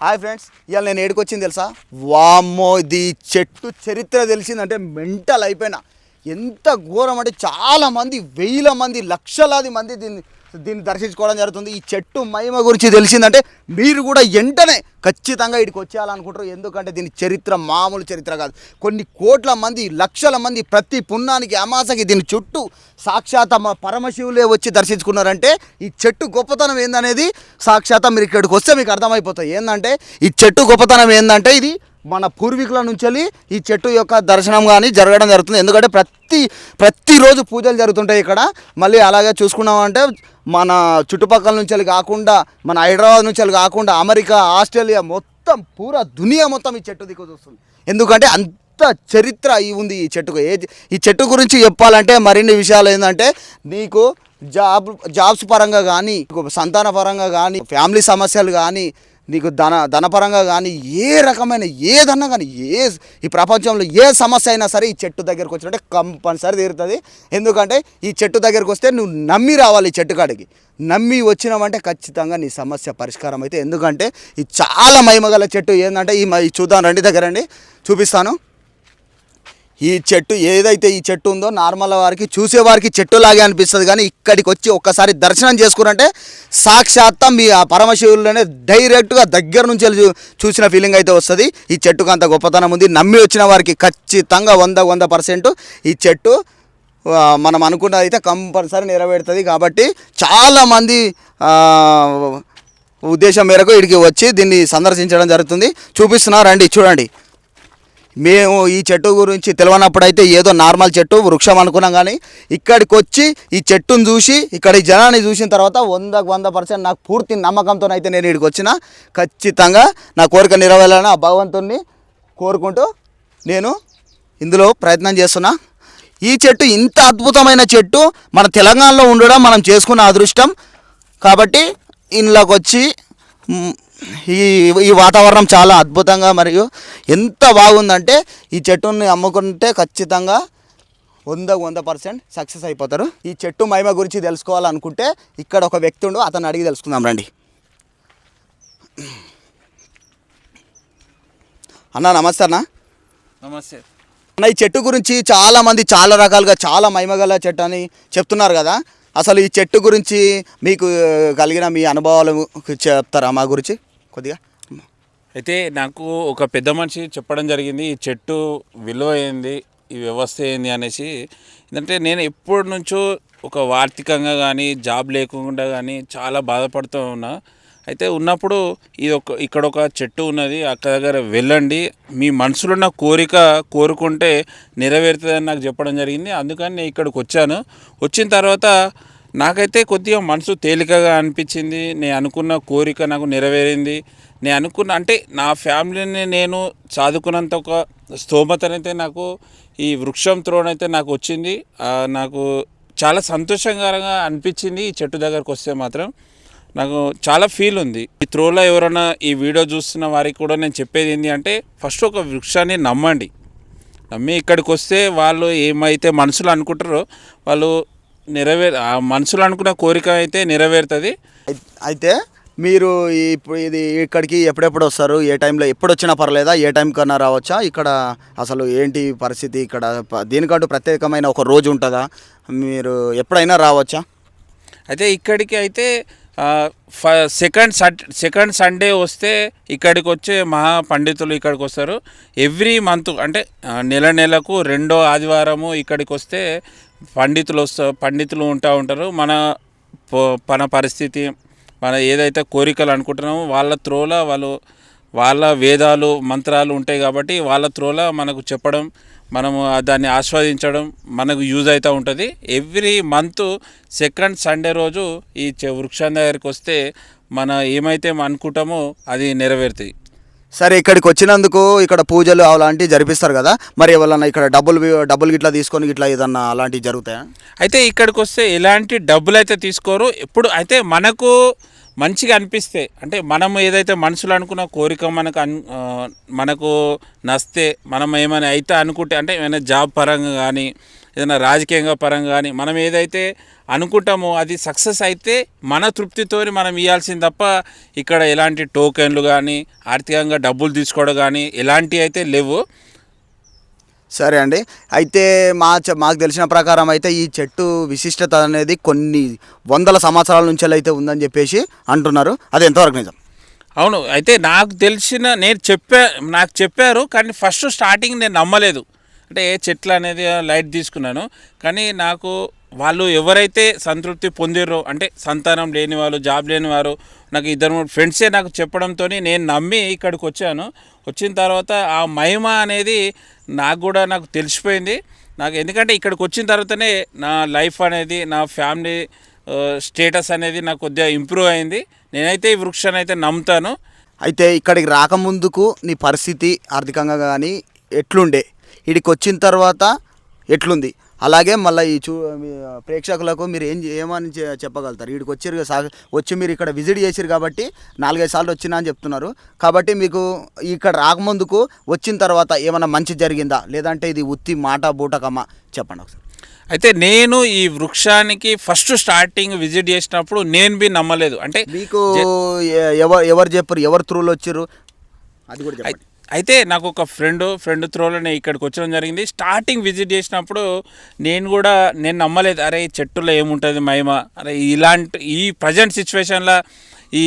Hi friends ఇవాళ నేను ఏడుకొచ్చింది తెలుసా? వామ్మో ఇది చెట్టు చరిత్ర తెలిసిందంటే మెంటల్ అయిపోయినా. ఎంత ఘోరం అంటే చాలామంది వేల మంది లక్షలాది మంది దీన్ని దీన్ని దర్శించుకోవడం జరుగుతుంది. ఈ చెట్టు మహిమ గురించి తెలిసిందంటే మీరు కూడా వెంటనే ఖచ్చితంగా ఇక్కడికి వచ్చేయాలనుకుంటారు. ఎందుకంటే దీని చరిత్ర మామూలు చరిత్ర కాదు. కొన్ని కోట్ల మంది లక్షల మంది ప్రతి పుణ్యానికి అమాసకి దీని చుట్టూ సాక్షాత్ మా పరమశివులే వచ్చి దర్శించుకున్నారంటే ఈ చెట్టు గొప్పతనం ఏందనేది సాక్షాత్ మీరు ఇక్కడికి వస్తే మీకు అర్థమైపోతుంది ఏంటంటే ఈ చెట్టు గొప్పతనం ఏంటంటే ఇది మన పూర్వీకుల నుంచి ఈ చెట్టు యొక్క దర్శనం కానీ జరగడం జరుగుతుంది. ఎందుకంటే ప్రతి ప్రతిరోజు పూజలు జరుగుతుంటాయి ఇక్కడ. మళ్ళీ అలాగే చూసుకున్నామంటే మన చుట్టుపక్కల నుంచి కాకుండా మన హైదరాబాద్ నుంచి కాకుండా అమెరికా ఆస్ట్రేలియా మొత్తం పూరా దునియా మొత్తం ఈ చెట్టు దిక్కు చూస్తుంది. ఎందుకంటే అంత చరిత్ర ఈ ఉంది ఈ చెట్టుకు. ఏ ఈ చెట్టు గురించి చెప్పాలంటే మరిన్ని విషయాలు ఏంటంటే నీకు జాబ్ జాబ్స్ పరంగా కానీ సంతాన పరంగా కానీ ఫ్యామిలీ సమస్యలు కానీ నీకు ధన ధనపరంగా కానీ ఏ రకమైన ఏదన్నా కానీ ఏ ఈ ప్రపంచంలో ఏ సమస్య అయినా సరే ఈ చెట్టు దగ్గరకు వచ్చినట్టే కంపల్సరీ తీరుతుంది. ఎందుకంటే ఈ చెట్టు దగ్గరకు వస్తే నువ్వు నమ్మి రావాలి ఈ చెట్టు కాడికి. నమ్మి వచ్చినావంటే ఖచ్చితంగా నీ సమస్య పరిష్కారం అయితే ఎందుకంటే ఇది చాలా మహిమగల చెట్టు ఏంటంటే ఈ మ- ఈ చూద్దాం రండి దగ్గరండి చూపిస్తాను. ఈ చెట్టు ఏదైతే ఈ చెట్టు ఉందో నార్మల్ వారికి చూసేవారికి చెట్టులాగే అనిపిస్తుంది. కానీ ఇక్కడికి వచ్చి ఒక్కసారి దర్శనం చేసుకురంటే సాక్షాత్తా మీ ఆ పరమశివులనే డైరెక్ట్గా దగ్గర నుంచి వెళ్ళి చూ- చూసిన ఫీలింగ్ అయితే వస్తుంది. ఈ చెట్టుకు అంత గొప్పతనం ఉంది. నమ్మి వచ్చిన వారికి ఖచ్చితంగా వంద వంద పర్సెంట్ ఈ చెట్టు మనం అనుకున్నది అయితే కంపల్సరీ నెరవేరుతుంది. కాబట్టి చాలామంది ఉద్దేశం మేరకు ఇక్కడికి వచ్చి దీన్ని సందర్శించడం జరుగుతుంది. చూపిస్తున్నారండి చూడండి. మేము ఈ చెట్టు గురించి తెలియనప్పుడైతే ఏదో నార్మల్ చెట్టు వృక్షం అనుకున్నాం కానీ ఇక్కడికి వచ్చి ఈ చెట్టును చూసి ఇక్కడ ఈ జనాన్ని చూసిన తర్వాత వందకు వంద పర్సెంట్ నాకు పూర్తి నమ్మకంతో అయితే నేను ఇక్కడికి వచ్చిన. ఖచ్చితంగా నా కోరిక నెరవేరాలని ఆ భగవంతుణ్ణి కోరుకుంటూ నేను ఇందులో ప్రయత్నం చేస్తున్నా. ఈ చెట్టు ఇంత అద్భుతమైన చెట్టు మన తెలంగాణలో ఉండడం మనం చేసుకున్న అదృష్టం. కాబట్టి ఇందులోకి వచ్చి ఈ ఈ వాతావరణం చాలా అద్భుతంగా మరియు ఎంత బాగుందంటే ఈ చెట్టుని అమ్ముకుంటే ఖచ్చితంగా వందకు వంద పర్సెంట్ సక్సెస్ అయిపోతారు. ఈ చెట్టు మహిమ గురించి తెలుసుకోవాలనుకుంటే ఇక్కడ ఒక వ్యక్తి ఉండు అతను అడిగి తెలుసుకుందాం రండి. అన్న నమస్తే అన్న. నమస్తే. అన్న ఈ చెట్టు గురించి చాలా మంది చాలా రకాలుగా చాలా మహిమగల చెట్టు అని చెప్తున్నారు కదా. అసలు ఈ చెట్టు గురించి మీకు కలిగిన మీ అనుభవాలు చెప్తారా మా గురించి? కొద్దిగా. అయితే నాకు ఒక పెద్ద మనిషి చెప్పడం జరిగింది ఈ చెట్టు విలువ ఏంది? ఈ వ్యవస్థ ఏంది? అనేసి. ఎందుకంటే నేను ఎప్పటి నుంచో ఒక ఆర్థికంగా కానీ జాబ్ లేకుండా కానీ చాలా బాధపడుతూ ఉన్నా. అయితే ఉన్నప్పుడు ఇది ఒక ఇక్కడ ఒక చెట్టు ఉన్నది అక్కడ దగ్గర వెళ్ళండి. మీ మనసులో ఉన్న కోరిక కోరుకుంటే నెరవేరుతుందని నాకు చెప్పడం జరిగింది. అందుకని నేను ఇక్కడికి వచ్చాను. వచ్చిన తర్వాత నాకైతే కొద్దిగా మనసు తేలికగా అనిపించింది. నేను అనుకున్న కోరిక నాకు నెరవేరింది. నేను అనుకున్న అంటే నా ఫ్యామిలీని నేను చదువుకున్నంత ఒక స్తోమతనైతే నాకు ఈ వృక్షం త్రోనైతే నాకు వచ్చింది. నాకు చాలా సంతోషకరంగా అనిపించింది ఈ చెట్టు దగ్గరకు వస్తే మాత్రం. నాకు చాలా ఫీల్ ఉంది. ఈ త్రోలో ఎవరైనా ఈ వీడియో చూస్తున్న వారికి కూడా నేను చెప్పేది ఏంటి అంటే ఫస్ట్ ఒక వృక్షాన్ని నమ్మండి. నమ్మి ఇక్కడికి వస్తే వాళ్ళు ఏమైతే మనసులో అనుకుంటారో వాళ్ళు నెరవేర్ ఆ మనసులో అనుకున్న కోరిక అయితే నెరవేరుతుంది. అయి- అయితే మీరు ఇప్పుడు ఇది ఇక్కడికి ఎప్పుడెప్పుడు వస్తారు? ఏ టైంలో ఎప్పుడు వచ్చినా పర్లేదా? ఏ టైం కన్నా రావచ్చా? ఇక్కడ అసలు ఏంటి పరిస్థితి ఇక్కడ? దీనికంటూ ప్రత్యేకమైన ఒక రోజు ఉంటుందా? మీరు ఎప్పుడైనా రావచ్చా? అయితే ఇక్కడికి అయితే సెకండ్ సట్ సెకండ్ సండే వస్తే ఇక్కడికి వచ్చే మహా పండితులు ఇక్కడికి వస్తారు ఎవ్రీ మంత్ అంటే నెల నెలకు రెండో ఆదివారము ఇక్కడికి వస్తే పండితులు వస్తా పండితులు ఉంటా ఉంటారు. మన ప- మన పరిస్థితి మన ఏదైతే కోరికలు అనుకుంటున్నామో వాళ్ళ త్రోల వాళ్ళు వాళ్ళ వేదాలు మంత్రాలు ఉంటాయి కాబట్టి వాళ్ళ త్రోల మనకు చెప్పడం మనము దాన్ని ఆస్వాదించడం మనకు యూజ్ అవుతూ ఉంటుంది. ఎవ్రీ మంత్ సెకండ్ సండే రోజు ఈ వృక్షం దగ్గరికి వస్తే మన ఏమైతే అనుకుంటామో అది నెరవేరుతాయి సరే ఇక్కడికి వచ్చినందుకు ఇక్కడ పూజలు అలాంటివి జరిపిస్తారు కదా. మరి ఎవరన్నా ఇక్కడ డబ్బులు డబ్బులు గిట్లా తీసుకొని ఇట్లా ఏదన్నా అలాంటివి జరుగుతాయా? అయితే ఇక్కడికి వస్తే ఎలాంటి డబ్బులు అయితే తీసుకోరు. ఎప్పుడు అయితే మనకు మంచిగా అనిపిస్తే అంటే మనం ఏదైతే మనసులో అనుకున్న కోరిక మనకు అన్ మనకు నస్తే మనం ఏమైనా అయితే అనుకుంటే అంటే ఏమైనా జాబ్ పరంగా కానీ ఏదైనా రాజకీయంగా పరంగా కానీ మనం ఏదైతే అనుకుంటామో అది సక్సెస్ అయితే మన తృప్తితో మనం ఇవ్వాల్సింది తప్ప ఇక్కడ ఎలాంటి టోకెన్లు కానీ ఆర్థికంగా డబ్బులు తీసుకోవడం కానీ ఎలాంటివి అయితే లేవు. సరే అండి. అయితే మా మాకు తెలిసిన ప్రకారం అయితే ఈ చెట్టు విశిష్టత అనేది కొన్ని వందల సంవత్సరాల నుంచి అయితే ఉందని చెప్పేసి అంటున్నారు. అది ఎంతవరకు నిజం? అవును అయితే నాకు తెలిసిన నేను చెప్పా నాకు చెప్పారు కానీ ఫస్ట్ స్టార్టింగ్ నేను నమ్మలేదు. అంటే ఏ చెట్లు అనేది లైట్ తీసుకున్నాను. కానీ నాకు వాళ్ళు ఎవరైతే సంతృప్తి పొందిర్రో అంటే సంతానం లేని వాళ్ళు జాబ్ లేని వారు నాకు ఇద్దరు మూడు ఫ్రెండ్సే నాకు చెప్పడంతో నేను నమ్మి ఇక్కడికి వచ్చాను. వచ్చిన తర్వాత ఆ మహిమ అనేది నాకు కూడా నాకు తెలిసిపోయింది. నాకు ఎందుకంటే ఇక్కడికి వచ్చిన తర్వాతనే నా లైఫ్ అనేది నా ఫ్యామిలీ స్టేటస్ అనేది నాకు కొద్దిగా ఇంప్రూవ్ అయింది. నేనైతే ఈ వృక్షాన్ని అయితే నమ్ముతాను. అయితే ఇక్కడికి రాకముందుకు నీ పరిస్థితి ఆర్థికంగా కానీ ఎట్లుండే? ఇక్కడికి వచ్చిన తర్వాత ఎట్లుంది? అలాగే మళ్ళీ ఈ చూ ప్రేక్షకులకు మీరు ఏం ఏమని చెప్పగలుగుతారు? వీడికి వచ్చారు వచ్చి మీరు ఇక్కడ విజిట్ చేసారు కాబట్టి నాలుగైదు సార్లు వచ్చినా అని చెప్తున్నారు. కాబట్టి మీకు ఇక్కడ రాకముందుకు వచ్చిన తర్వాత ఏమైనా మంచి జరిగిందా? లేదంటే ఇది ఉత్తి మాట బూటకమ్మా చెప్పండి ఒకసారి. అయితే నేను ఈ వృక్షానికి ఫస్ట్ స్టార్టింగ్ విజిట్ చేసినప్పుడు నేను బి నమ్మలేదు. అంటే మీకు ఎవరు ఎవరు చెప్పారు? ఎవరు త్రూలు వచ్చారు అది కూడా అయితే నాకు ఒక ఫ్రెండ్ ఫ్రెండ్ త్రోలోనే ఇక్కడికి వచ్చడం జరిగింది. స్టార్టింగ్ విజిట్ చేసినప్పుడు నేను కూడా నేను నమ్మలేదు. అరే చెట్టులో ఏముంటుంది మహిమ? అరే ఇలాంటి ఈ ప్రజెంట్ సిచ్యువేషన్లో ఈ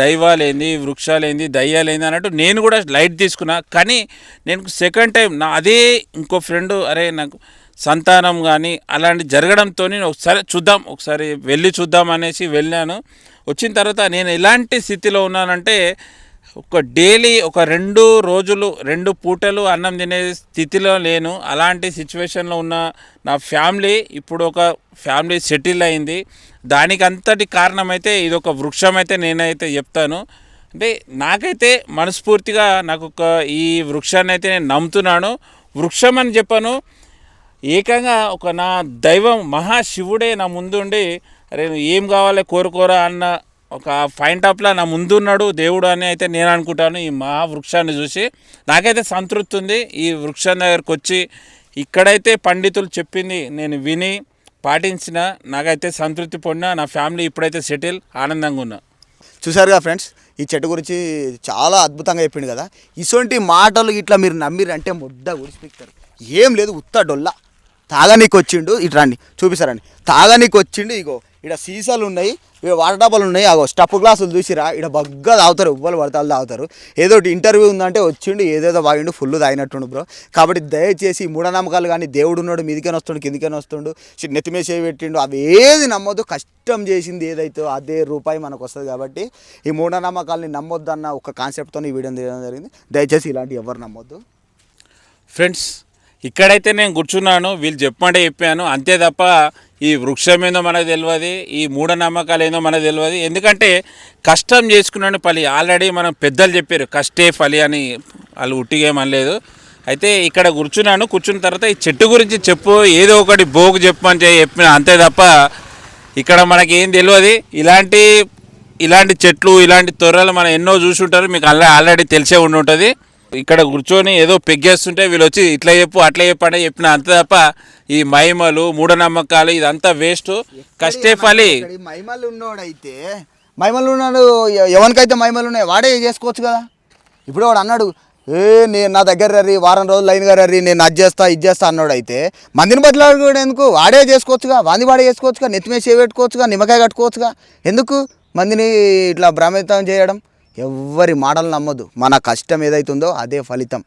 దైవాలేంది వృక్షాలేంది దయ్యాలేంది అన్నట్టు నేను కూడా లైట్ తీసుకున్నా. కానీ నేను సెకండ్ టైం నా అదే ఇంకో ఫ్రెండ్ అరే నాకు సంతానం కానీ అలాంటి జరగడంతో నేను ఒకసారి చూద్దాం ఒకసారి వెళ్ళి చూద్దాం అనేసి వెళ్ళాను. వచ్చిన తర్వాత నేను ఎలాంటి స్థితిలో ఉన్నానంటే ఒక డైలీ ఒక రెండు రోజులు రెండు పూటలు అన్నం తినే స్థితిలో లేను. అలాంటి సిచ్యువేషన్లో ఉన్న నా ఫ్యామిలీ ఇప్పుడు ఒక ఫ్యామిలీ సెటిల్ అయింది. దానికి అంతటి కారణమైతే ఇది ఒక వృక్షం అయితే నేనైతే చెప్తాను. అంటే నాకైతే మనస్ఫూర్తిగా నాకు ఒక ఈ వృక్షాన్ని అయితే నేను నమ్ముతున్నాను. వృక్షం అని చెప్పాను. ఏకంగా ఒక నా దైవం మహాశివుడే నా ముందుండి అరే నువ్వు ఏం కావాలి కోరుకోరా అన్న ఒక పాయింట్ ఆఫ్లో నా ముందు ఉన్నాడు దేవుడు అని అయితే నేను అనుకుంటాను. ఈ మహావృక్షాన్ని చూసి నాకైతే సంతృప్తి ఉంది. ఈ వృక్షం దగ్గరకు వచ్చి ఇక్కడైతే పండితులు చెప్పింది నేను విని పాటించిన నాకైతే సంతృప్తి పొందిన నా ఫ్యామిలీ ఇప్పుడైతే సెటిల్ ఆనందంగా ఉన్నా. చూసారుగా ఫ్రెండ్స్ ఈ చెట్టు గురించి చాలా అద్భుతంగా చెప్పిండు కదా. ఇటువంటి మాటలు ఇట్లా మీరు నమ్మిరంటే ముద్ద గుడిసిపిస్తారు ఏం లేదు ఉత్త డొల్ల. తాగనీకి వచ్చిండు ఇటు రండి చూపిస్తారండి. తాగనీకి వచ్చిండు ఇగో ఇక్కడ సీసాలు ఉన్నాయి ఇవి వాటర్ డబ్బాలు ఉన్నాయి. అగో స్టప్ గ్లాసులు చూసిరా? ఇక్కడ బగ్గా తాగుతారు ఉవ్వలు పడతాలు తాగుతారు. ఏదో ఇంటర్వ్యూ ఉందంటే వచ్చిండు ఏదేదో వాగిండు ఫుల్ తాగినట్టుండు బ్రో కాబట్టి దయచేసి మూఢనమ్మకాలు కానీ దేవుడు ఉన్నాడు మీదికైనా వస్తుండు కిందికైనా వస్తుండు నెత్తిమే నెత్తి చేయి పెట్టిండు అవి ఏది నమ్మొద్దు. కష్టం చేసింది ఏదైతే అదే రూపాయి మనకు వస్తుంది కాబట్టి ఈ మూఢనమ్మకాలని నమ్మొద్దన్న ఒక కాన్సెప్ట్తో ఈ వీడియో తీయడం జరిగింది. దయచేసి ఇలాంటి ఎవరు నమ్మొద్దు. ఫ్రెండ్స్ ఇక్కడైతే నేను కూర్చున్నాను వీళ్ళు చెప్పమంటే చెప్పాను. అంతే తప్ప ఈ వృక్షం ఏందో మనకు తెలియదు ఈ మూఢనమ్మకాలు ఏందో మనకు తెలియదు. ఎందుకంటే కష్టం చేసుకున్నాను పలి ఆల్రెడీ మనం పెద్దలు చెప్పారు కష్టే ఫలి అని వాళ్ళు ఉట్టిగేమనలేదు అయితే ఇక్కడ కూర్చున్నాను కూర్చున్న తర్వాత ఈ చెట్టు గురించి చెప్పు ఏదో ఒకటి బోగు చెప్పమని చెప్పి చెప్పిన అంతే తప్ప ఇక్కడ మనకి ఏం తెలియదు. ఇలాంటి ఇలాంటి చెట్లు ఇలాంటి తొర్రలు మనం ఎన్నో చూసి ఉంటారు మీకు అలా ఆల్రెడీ తెలిసే ఉండి ఉంటుంది. ఇక్కడ కూర్చొని ఏదో పెగ్గేస్తుంటే వీళ్ళు వచ్చి ఇట్లా చెప్పు అట్లా చెప్పు అంటే చెప్పిన అంత తప్ప ఈ మహిమలు మూఢనమ్మకాలు ఇదంతా వేస్ట్. కష్టే ఫలి మైమలు ఉన్నోడైతే మైమలు ఉన్నాడు ఎవరికైతే మైమలు ఉన్నాయి వాడే చేసుకోవచ్చు కదా. ఇప్పుడు వాడు అన్నాడు ఏ నేను నా దగ్గర రర్రి వారం రోజులు లైన్ గారు రర్రి నేను అది చేస్తా ఇది చేస్తా అన్నాడు అయితే మందిని బదిలాడు ఎందుకు వాడే చేసుకోవచ్చుగా వాంది వాడే చేసుకోవచ్చుగా నెత్తి మీద చేపెట్టుకోవచ్చుగా నిమ్మకాయ కట్టుకోవచ్చుగా. ఎందుకు మందిని ఇట్లా భ్రమితం చేయడం? ఎవ్వరి మాటలు నమ్మదు మన కష్టం ఏదైతుందో అదే ఫలితం.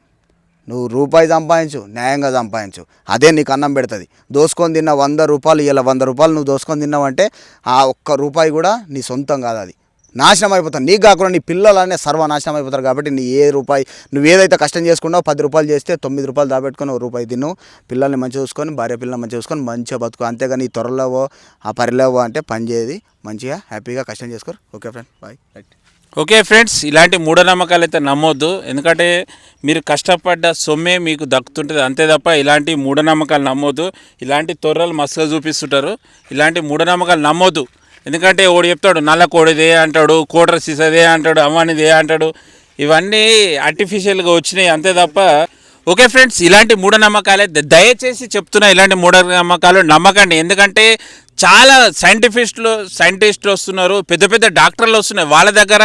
నువ్వు రూపాయి సంపాదించు న్యాయంగా సంపాదించు. అదే నీకు అన్నం పెడుతుంది. దోసుకొని తిన్న వంద రూపాయలు ఇలా వంద రూపాయలు నువ్వు దోసుకొని తిన్నావంటే ఆ ఒక్క రూపాయి కూడా నీ సొంతం కాదు అది. నాశనం అయిపోతావు. నీకు కాకుండా నీ పిల్లలనే సర్వనాశనం అయిపోతారు కాబట్టి నీ ఏ రూపాయి నువ్వు ఏదైతే కష్టం చేసుకున్నావు పది రూపాయలు చేస్తే తొమ్మిది రూపాయలు దాబెట్టుకొని ఒక రూపాయి తిను. పిల్లల్ని మంచిగా చూసుకొని భార్య పిల్లల్ని మంచిగా చూసుకొని మంచిగా బతుకు. అంతేగాని ఈ త్వరలోవో ఆ పరిలేవో అంటే పని చేయది. మంచిగా హ్యాపీగా కష్టం చేసుకోరు. Okay friend bye. Right. Okay friends ఇలాంటి మూఢనమ్మకాలు అయితే నమ్మొద్దు. ఎందుకంటే మీరు కష్టపడ్డ సొమ్మే మీకు దక్కుతుంటుంది. అంతే తప్ప ఇలాంటి మూఢనమ్మకాలు నమ్మొద్దు. ఇలాంటి తొర్రలు మస్తుగా చూపిస్తుంటారు. ఇలాంటి మూఢనమ్మకాలు నమ్మొద్దు. ఎందుకంటే ఓడి చెప్తాడు నల్ల కోడిదే అంటాడు కోటర్ సీసదే అంటాడు అమ్మానిదే అంటాడు. ఇవన్నీ ఆర్టిఫిషియల్గా వచ్చినాయి అంతే తప్ప ఓకే ఫ్రెండ్స్ ఇలాంటి మూఢనమ్మకాలే దయచేసి చెప్తున్న ఇలాంటి మూఢనమ్మకాలు నమ్మకండి. ఎందుకంటే చాలా సైంటిఫిస్టులు సైంటిస్టులు వస్తున్నారు పెద్ద పెద్ద డాక్టర్లు వస్తున్నాయి. వాళ్ళ దగ్గర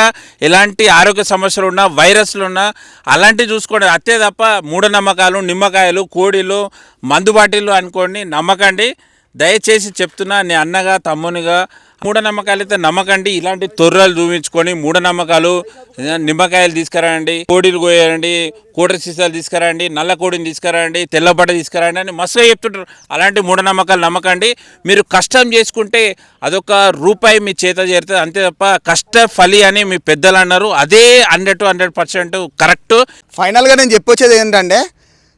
ఎలాంటి ఆరోగ్య సమస్యలు ఉన్నా వైరస్లు ఉన్నా అలాంటివి చూసుకోండి. అంతే తప్ప మూఢనమ్మకాలు నిమ్మకాయలు కోడిలు మందు బాటిళ్ళు అనుకోండి నమ్మకండి. దయచేసి చెప్తున్నా నీ అన్నగా తమ్మునిగా మూఢనమ్మకాలు అయితే నమ్మకండి. ఇలాంటి తొర్రలు చూపించుకొని మూఢనమ్మకాలు నిమ్మకాయలు తీసుకురండి కోడిలు కోయండి కోటర సీసాలు తీసుకురండి నల్ల కోడిని తీసుకురండి తెల్లబట్ట తీసుకురండి అని మస్తుగా చెప్తుంటారు. అలాంటి మూఢనమ్మకాలు నమ్మకండి. మీరు కష్టం చేసుకుంటే అదొక రూపాయి మీ చేత చేరుతుంది. అంతే తప్ప కష్ట ఫలి అని మీ పెద్దలు అన్నారు. అదే hundred to hundred percent correct. ఫైనల్గా నేను చెప్పొచ్చేది ఏంటంటే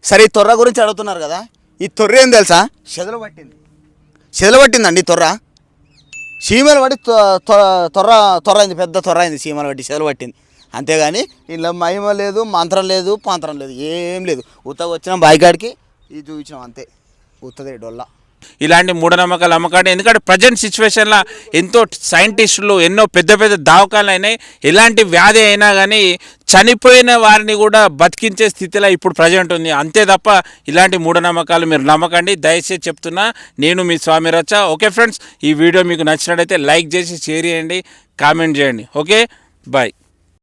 సరే ఈ తొర్ర గురించి అడుగుతున్నారు కదా ఈ తొర్ర ఏం తెలుసా? చెదలు పట్టింది. చెదలు పట్టిందండి ఈ తొర్ర? సీమల పట్టి తొ- తొ- తొర్ర తొర్ర అయింది పెద్ద త్వర అయింది సీమల పట్టి సెలవు పట్టింది. అంతేగాని ఇంట్లో మహిమ లేదు మంత్రం లేదు పాంత్రం లేదు ఏం లేదు. ఉత్తగా వచ్చినాం బాయికాడికి ఇది చూపించినాం అంతే. ఉత్తదే డొల్లా ఇలాంటి మూఢనమ్మకాలు అమ్మకండి ఎందుకంటే ప్రజెంట్ సిచ్యువేషన్లో ఎంతో సైంటిస్టులు ఎన్నో పెద్ద పెద్ద దావకాలు అయినాయి. ఎలాంటి వ్యాధి అయినా కానీ చనిపోయిన వారిని కూడా బతికించే స్థితిలో ఇప్పుడు ప్రజెంట్ ఉంది. అంతే తప్ప ఇలాంటి మూఢనమ్మకాలు మీరు నమ్మకండి. దయచేసి చెప్తున్నా నేను మీ స్వామి రచ్చ. ఓకే ఫ్రెండ్స్ ఈ వీడియో మీకు నచ్చినట్టయితే లైక్ చేసి షేర్ చేయండి కామెంట్ చేయండి. Okay bye